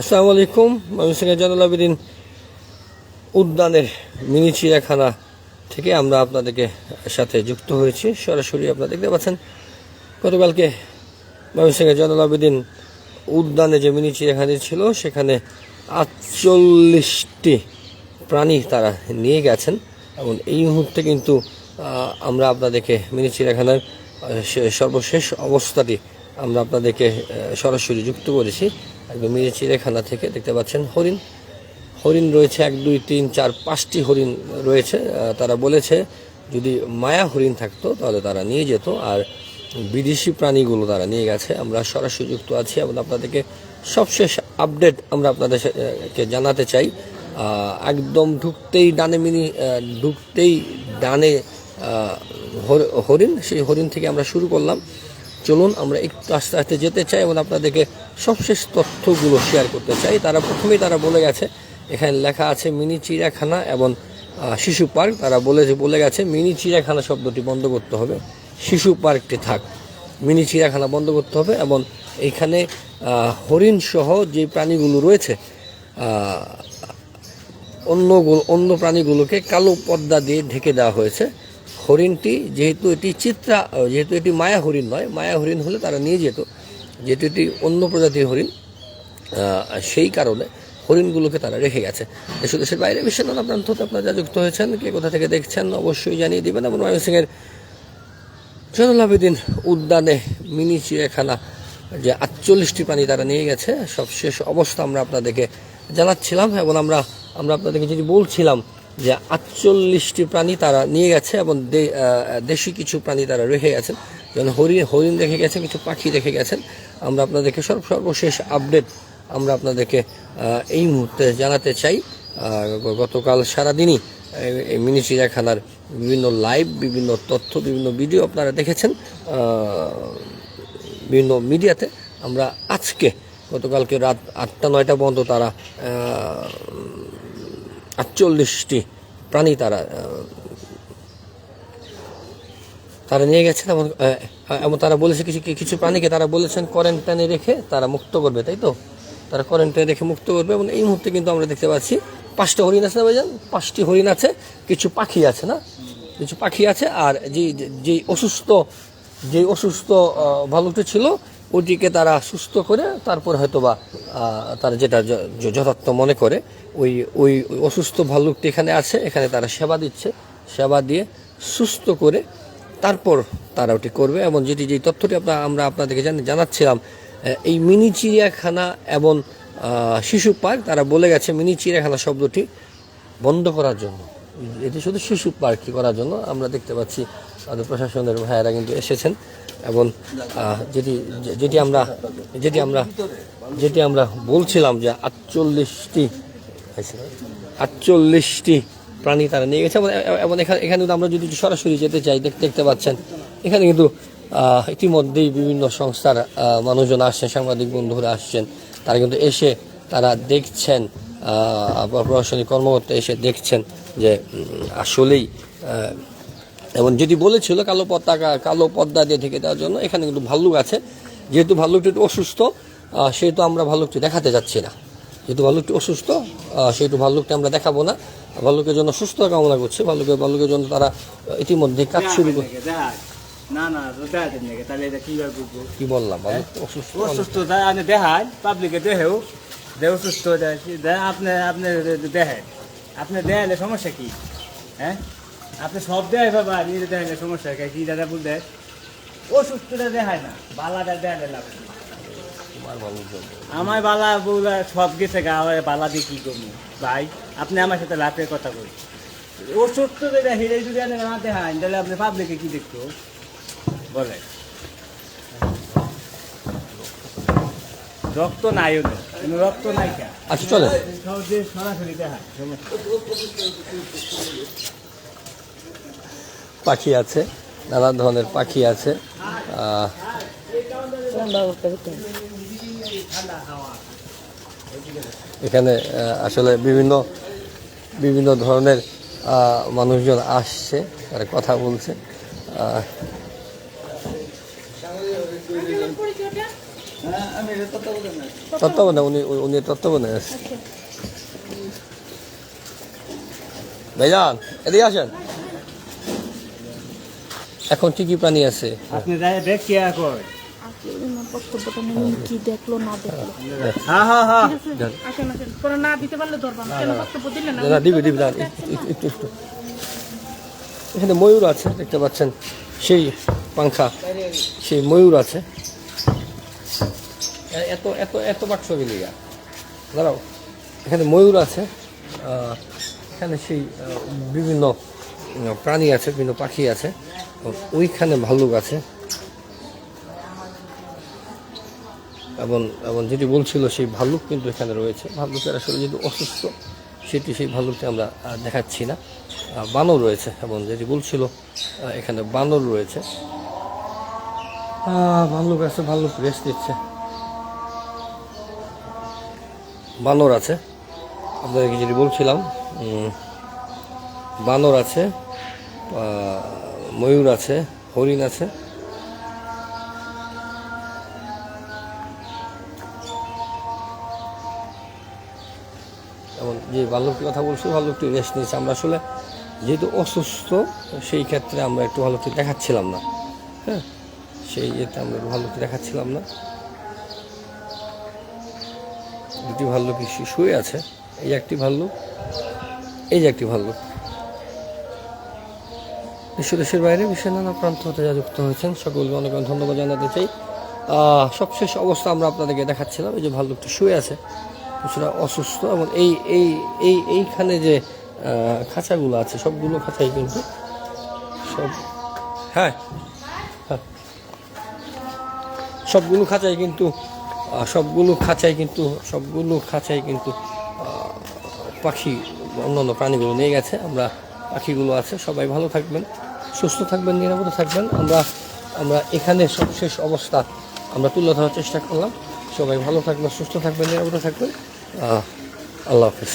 আসসালামু আলাইকুম। ময়মনসিংহের জানুল আবেদিন উদ্যানের মিনি চিড়িয়াখানা থেকে আমরা আপনাদেরকে সাথে যুক্ত হয়েছি। সরাসরি আপনারা দেখতে পাচ্ছেন, গতকালকে ময়মনসিংহের জানুল আবেদিন উদ্যানে যে মিনি চিড়িয়াখানা ছিল, সেখানে আটচল্লিশটি প্রাণী তারা নিয়ে গেছেন। এবং এই মুহূর্তে কিন্তু আমরা আপনাদেরকে মিনি চিড়িয়াখানার সর্বশেষ অবস্থাটি আমরা আপনাদেরকে সরাসরি যুক্ত করেছি একদম মিনি চিড়িয়াখানা থেকে, দেখতে পাচ্ছেন হরিণ। হরিণ রয়েছে এক, দুই, তিন, চার, পাঁচটি হরিণ রয়েছে। তারা বলেছে যদি মায়া হরিণ থাকতো তাহলে তারা নিয়ে যেত, আর বিদেশি প্রাণীগুলো তারা নিয়ে গেছে। আমরা সরাসরি যুক্ত আছি এবং আপনাদেরকে সবশেষ আপডেট আমরা আপনাদেরকে জানাতে চাই। একদম ঢুকতেই ডানে মিনি ঢুকতেই ডানে হরিণ, সেই হরিণ থেকে আমরা শুরু করলাম। চলুন আমরা একটু আস্তে আস্তে যেতে চাই এবং আপনাদেরকে সবশেষ তথ্যগুলো শেয়ার করতে চাই। তারা প্রথমেই তারা বলে গেছে, এখানে লেখা আছে মিনি চিড়িয়াখানা এবং শিশু পার্ক। তারা বলে বলে গেছে, মিনি চিড়িয়াখানা শব্দটি বন্ধ করতে হবে। শিশু পার্কটি থাক। মিনি চিড়িয়াখানা বন্ধ করতে হবে এবং এইখানে হরিণ সহ যে প্রাণীগুলো রয়েছে অন্য অন্য প্রাণীগুলোকে কালো পর্দা দিয়ে ঢেকে দেওয়া হয়েছে। হরিণটি যেহেতু এটি চিত্রা যেহেতু এটি মায়া হরিণ নয়, মায়া হরিণ হলে তারা নিয়ে যেত। যেহেতু এটি অন্য প্রজাতির হরিণ সেই কারণে হরিণগুলোকে তারা রেখে গেছে। দেশ দেশের বাইরে বিশ্বের নানা প্রান্ত আপনারা যা যুক্ত হয়েছেন, কে কোথা থেকে দেখছেন, অবশ্যই জানিয়ে দিবেন। এবং ময়মনসিংহের জয়নুল আবেদিন উদ্যানে মিনি চিড়িয়াখানা যে আটচল্লিশটি প্রাণী তারা নিয়ে গেছে, সবশেষ অবস্থা আমরা আপনাদেরকে জানাচ্ছিলাম। এবং আমরা আমরা আপনাদেরকে যদি বলছিলাম যে আটচল্লিশটি প্রাণী তারা নিয়ে গেছে এবং দেশি কিছু প্রাণী তারা রেখে গেছেন। যেমন হরিণ হরিণ রেখে গেছেন, কিছু পাখি রেখে গেছেন। আমরা আপনাদেরকে সর্ব, সর্বশেষ আপডেট আমরা আপনাদেরকে এই মুহূর্তে জানাতে চাই। গতকাল সারাদিনই মিনি চিড়িয়াখানার বিভিন্ন লাইভ বিভিন্ন তথ্য, বিভিন্ন ভিডিও আপনারা দেখেছেন। বিভিন্ন মিডিয়াতে আমরা আজকে গতকালকে রাত আটটা, নয়টা পর্যন্ত তারা আটচল্লিশটি প্রাণী তারা তারা নিয়ে গেছেন এবং এবং তারা বলেছে কিছু কিছু প্রাণীকে তারা বলেছেন কোয়ারেন্টাইনে রেখে তারা মুক্ত করবে, তাই তো? তারা কোয়ারেন্টাইনে রেখে মুক্ত করবে, এবং এই মুহূর্তে কিন্তু আমরা দেখতে পাচ্ছি পাঁচটা হরিণ আছে না ভাইজান? পাঁচটি হরিণ আছে, কিছু পাখি আছে না? কিছু পাখি আছে, আর যে যে অসুস্থ যে অসুস্থ ভালুকটি ছিল ওইটিকে তারা সুস্থ করে, তারপর হয়তো বা তারা যেটা যথার্থ মনে করে, ওই ওই অসুস্থ ভাল্লুকটি এখানে আছে, এখানে তারা সেবা দিচ্ছে। সেবা দিয়ে সুস্থ করে তারপর তারা ওটি করবে। এবং যেটি যে তথ্যটি আপনার আমরা আপনাদেরকে জানি, জানাচ্ছিলাম এই মিনি চিড়িয়াখানা এবং শিশু পার্ক, তারা বলে গেছে মিনি চিড়িয়াখানা শব্দটি বন্ধ করার জন্য। এটি শুধু শিশু পার্কটি করার জন্য। আমরা দেখতে পাচ্ছি আমাদের প্রশাসনের ভাইয়েরা কিন্তু এসেছেন। এবং যেটি যেটি আমরা যেটি আমরা যেটি আমরা বলছিলাম যে আটচল্লিশটি আটচল্লিশটি প্রাণী তারা নিয়ে গেছে, এবং এখানে এখানে কিন্তু আমরা যদি সরাসরি যেতে চাই, দেখ- দেখতে পাচ্ছেন, এখানে কিন্তু ইতিমধ্যেই বিভিন্ন সংস্থার মানুষজন আসছেন, সাংবাদিক বন্ধুরা আসছেন, তারা কিন্তু এসে তারা দেখছেন প্রশাসনিক কর্মকর্তা এসে দেখছেন যে আসলেই এবং যেটি বলেছিল কালো পতাকা কালো পদ্মা দিয়ে ঢেকে দেওয়ার জন্য এখানে কিন্তু ভাল্লুক আছে। যেহেতু ভাল্লুকটি একটু অসুস্থ সেহেতু আমরা ভাল্লুকটি দেখাতে যাচ্ছি না। যেহেতু ভাল্লুকটি অসুস্থ সেহেতু ভাল্লুকটি আমরা দেখাবো না। ভাল্লুকের জন্য সুস্থ কামনা করছি। ভাল্লুকের ভাল্লুকের জন্য তারা ইতিমধ্যে কাজ শুরু করে কি বললাম ভাল্লুক অসুস্থ অসুস্থ দেয় আপনি দেখায় পাবলিকে দেহেও দে অসুস্থ আপনি আপনি দেখেন আপনি দেয়ালে সমস্যা কি? হ্যাঁ? আপনি সব দেয় বাবা নিজে দেখালে সমস্যা কি? কি দাদা বল দেয়? অসুস্থটা দেখায় না বালাটা। তোমার ভাল্লুক আমার বালা বউলা সব গেছে গা আমার বালা দিয়ে কি করব? ভাই আপনি আমার সাথে লাভের কথা বল অসুস্থ যেটা হিরে যদি আপনি না দেখান তাহলে আপনি পাবলিকে কি দেখতো বলে রক্ত নাই ওদের রক্ত নাই কে। আচ্ছা চলে সরাসরি দেখায় পাখি আছে নানা ধরনের পাখি আছে। এখানে আসলে বিভিন্ন বিভিন্ন ধরনের মানুষজন আসছে তারা কথা বলছে। তত্ত্বাবধানে উনি উনি তত্ত্বাবধানে আছে ভাইজান এদিকে আসেন। এখন কি কি প্রাণী আছে? আপনি যাই দেখি এখন আপনি ওনার কি দেখল না দেখল। হ্যাঁ হ্যাঁ হ্যাঁ আসেন আসেন পরে না দিতে পারলে ধরবাম কেন বক্তব্য দিলেন না, না দিবি দিবি একটু একটু- একটু একটু। এখানে ময়ূর আছে দেখতে পাচ্ছেন। সেই পাংখা সেই ময়ূর আছে। এত এত এত বাক্স গেলিয়া দাঁড়াও। এখানে ময়ূর আছে। এখানে সেই বিভিন্ন প্রাণী আছে বিভিন্ন পাখি আছে। ওইখানে ভাল্লুক আছে। এবং এবং যেটি বলছিল সেই ভাল্লুক কিন্তু এখানে রয়েছে। ভাল্লুকের আসলে যেহেতু অসুস্থ, সেটি সেই ভাল্লুকটি আমরা দেখাচ্ছি না। বানর রয়েছে এবং যেটি বলছিল এখানে বানর রয়েছে। ভাল্লুক আছে, ভাল্লুক রেস্ট দিচ্ছে বানর আছে। আপনাদেরকে যেটি বলছিলাম বানর আছে। ময়ূর আছে, হরিণ আছে। এবং যে ভাল্লুকটির কথা বলছি ভাল্লুকটি রেস্ট নিয়েছে। আমরা আসলে যেহেতু অসুস্থ, সেই ক্ষেত্রে আমরা একটু ভাল্লুকটি দেখাচ্ছিলাম না। হ্যাঁ সেই ইয়েতে আমরা একটু ভাল্লুকটি দেখাচ্ছিলাম না। দুটি ভাল্লুকই শু- শুয়ে আছে, এই একটি ভাল্লুক এই যে একটি ভাল্লুক দেশ দেশের বাইরে বিশ্বের নানা প্রান্ত হতে যা যুক্ত হয়েছেন, সকলকে অনেক ধন্যবাদ জানাতে চাই। সবশেষ অবস্থা আমরা আপনাদেরকে দেখাচ্ছিলাম, এই যে ভালো ভাল্লুকটি শুয়ে আছে, কিছুটা অসুস্থ এবং এই এই এই, এইখানে যে খাঁচাগুলো আছে, সবগুলো খাঁচাই কিন্তু সব হ্যাঁ হ্যাঁ সবগুলো খাঁচাই কিন্তু সবগুলো খাঁচাই কিন্তু, সবগুলো খাঁচাই কিন্তু পাখি, অন্যান্য প্রাণীগুলো নিয়ে গেছে, আমরা পাখিগুলো আছে, সবাই ভালো থাকবেন। সুস্থ থাকবেন, নিরাপদে থাকবেন। আমরা আমরা এখানে সবশেষ অবস্থা আমরা তুলে ধরার চেষ্টা করলাম। সবাই ভালো থাকবেন, সুস্থ থাকবেন, নিরাপদে থাকবেন। আল্লাহ হাফিজ।